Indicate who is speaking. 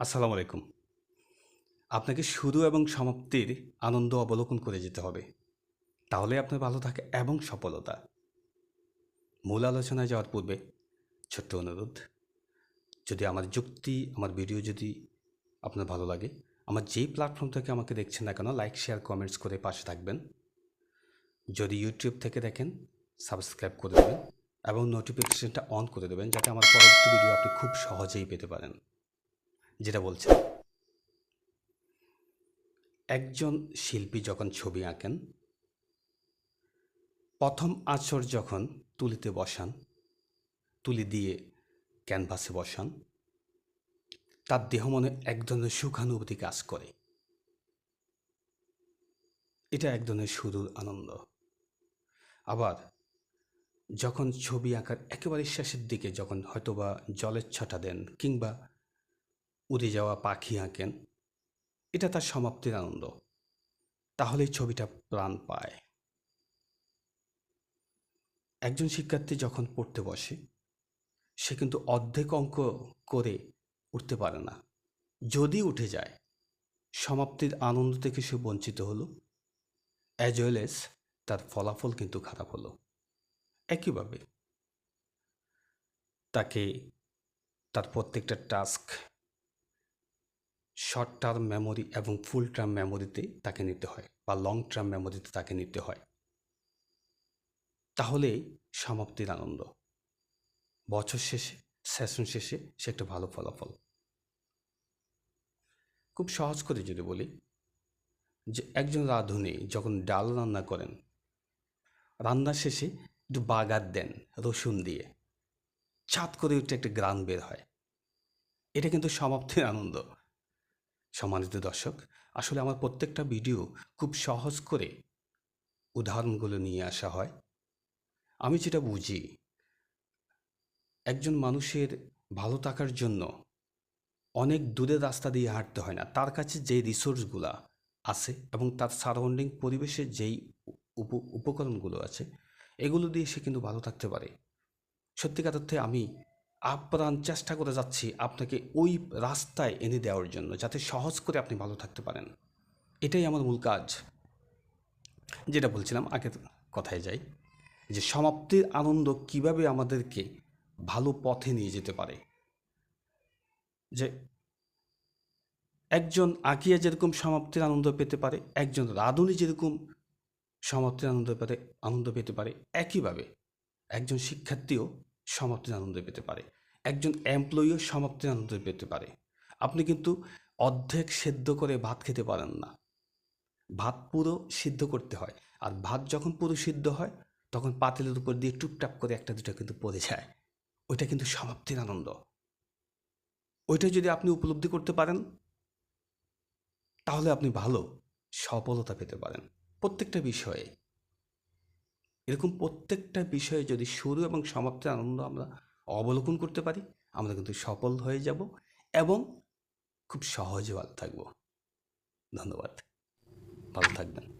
Speaker 1: আসসালামু আলাইকুম। আপনাকে শুরু এবং সমাপ্তির আনন্দ অবলোকন করে যেতে হবে। তাহলে আপনার ভালো থাকে এবং সফলতা। মূল আলোচনায় যাওয়ার পূর্বে ছোট্ট অনুরোধ, যদি আমার যুক্তি, আমার ভিডিও যদি আপনার ভালো লাগে, আমার যেই প্ল্যাটফর্ম থেকে আমাকে দেখছেন না কেন লাইক শেয়ার কমেন্টস করে পাশে থাকবেন। যদি ইউটিউব থেকে দেখেন সাবস্ক্রাইব করে দেবেন এবং নোটিফিকেশনটা অন করে দেবেন, যাতে আমার পরবর্তী ভিডিও আপনি খুব সহজেই পেতে পারেন। যেটা বলছে একজন শিল্পী যখন ছবি আঁকেন, প্রথম আঁচড় যখন তুলিতে বসান, তুলি দিয়ে ক্যানভাসে বসান, তার দেহ মনে এক ধরনের সুখানুভূতি কাজ করে। এটা এক ধরনের শুরুর আনন্দ। আবার যখন ছবি আঁকার একেবারে শেষের দিকে যখন হয়তোবা জলের ছটা দেন কিংবা উড়ে যাওয়া পাখি আঁকেন। এটা তার সমাপ্তির আনন্দ। তাহলেই ছবিটা প্রাণ পায়। একজন শিক্ষার্থী যখন পড়তে বসে, সে কিন্তু অর্ধেক অঙ্ক করে উঠতে পারে না। যদি উঠে যায়, সমাপ্তির আনন্দ থেকে সে বঞ্চিত হলো। অ্যাজ ওয়েল এস তার ফলাফল কিন্তু খারাপ হলো। একইভাবে তাকে তার প্রত্যেকটা টাস্ক শর্ট টার্ম মেমোরি এবং ফুল টার্ম মেমোরিতে তাকে নিতে হয় বা লং টার্ম মেমোরিতে তাকে নিতে হয়। তাহলে সমাপ্তির আনন্দ। বছর শেষে সেশন শেষে সে একটা ভালো ফলাফল। খুব সহজ করে যদি বলি যে একজন রাঁধুনি যখন ডাল রান্না করেন রান্নার শেষে একটু বাগার দেন রসুন দিয়ে। ছাদ করে উঠে একটা গ্রান বের হয়। এটা কিন্তু সমাপ্তির আনন্দ। সম্মানিত দর্শক, আসলে আমার প্রত্যেকটা ভিডিও খুব সহজ করে উদাহরণগুলো নিয়ে আসা হয়। আমি যেটা বুঝি, একজন মানুষের ভালো থাকার জন্য অনেক দূরের রাস্তা দিয়ে হাঁটতে হয় না। তার কাছে যে রিসোর্সগুলো আছে এবং তার সারাউন্ডিং পরিবেশে যেই উপ, উপকরণগুলো আছে, এগুলো দিয়ে সে কিন্তু ভালো থাকতে পারে। সত্যিকার অর্থে আমি আপ্রাণ চেষ্টা করে যাচ্ছি আপনাকে ওই রাস্তায় এনে দেওয়ার জন্য, যাতে সহজ করে আপনি ভালো থাকতে পারেন। এটাই আমার মূল কাজ। যেটা বলছিলাম, আগের কথায় যাই, যে সমাপ্তির আনন্দ কীভাবে আমাদেরকে ভালো পথে নিয়ে যেতে পারে। যে একজন আঁকিয়া যেরকম সমাপ্তির আনন্দ পেতে পারে, একজন রাঁধুনি যেরকম সমাপ্তির আনন্দ পেতে আনন্দ পেতে পারে, একইভাবে একজন শিক্ষার্থীও সমাপ্তির আনন্দ পেতে পারে। একজন এমপ্লয়িও সমাপ্তির আনন্দ পেতে পারে। আপনি কিন্তু অর্ধেক সেদ্ধ করে ভাত খেতে পারেন না। ভাত পুরো সিদ্ধ করতে হয়। আর ভাত যখন পুরো সিদ্ধ হয়, তখন পাতিলের উপর দিয়ে টুপটাপ করে একটা দুটো কিন্তু পড়ে যায়। ওইটা কিন্তু সমাপ্তির আনন্দ। ওইটা যদি আপনি উপলব্ধি করতে পারেন, তাহলে আপনি ভালো সফলতা পেতে পারেন প্রত্যেকটা বিষয়ে। এরকম প্রত্যেকটা বিষয়ে যদি শুরু এবং সমাপ্তির আনন্দ আমরা অবলোকন করতে পারি, আমরা কিন্তু সফল হয়ে যাব এবং খুব সহজে ভালো থাকব। ধন্যবাদ। ভালো থাকবেন।